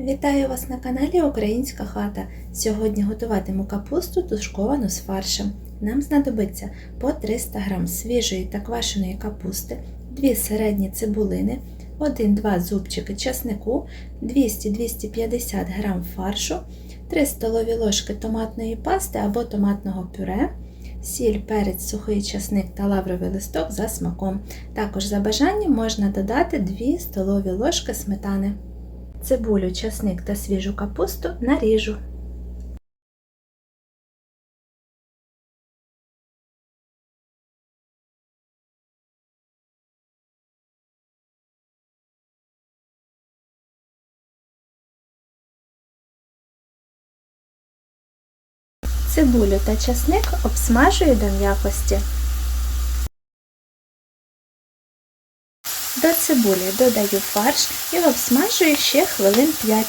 Вітаю вас на каналі Українська хата. Сьогодні готуватиму капусту тушковану з фаршем. Нам знадобиться по 300 г свіжої та квашеної капусти, 2 середні цибулини, 1-2 зубчики чеснику, 200-250 г фаршу, 3 столові ложки томатної пасти або томатного пюре, сіль, перець, сухий часник та лавровий листок за смаком. Також за бажанням можна додати 2 столові ложки сметани. Цибулю, часник та свіжу капусту наріжу. Цибулю та часник обсмажую до м'якості. До цибулі додаю фарш і обсмажую ще хвилин 5.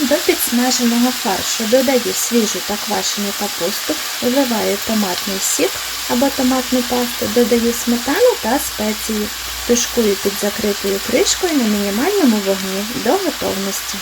До підсмаженого фаршу додаю свіжу та квашену капусту, виливаю томатний сік або томатну пасту, додаю сметану та спеції, тушкую під закритою кришкою на мінімальному вогні до готовності.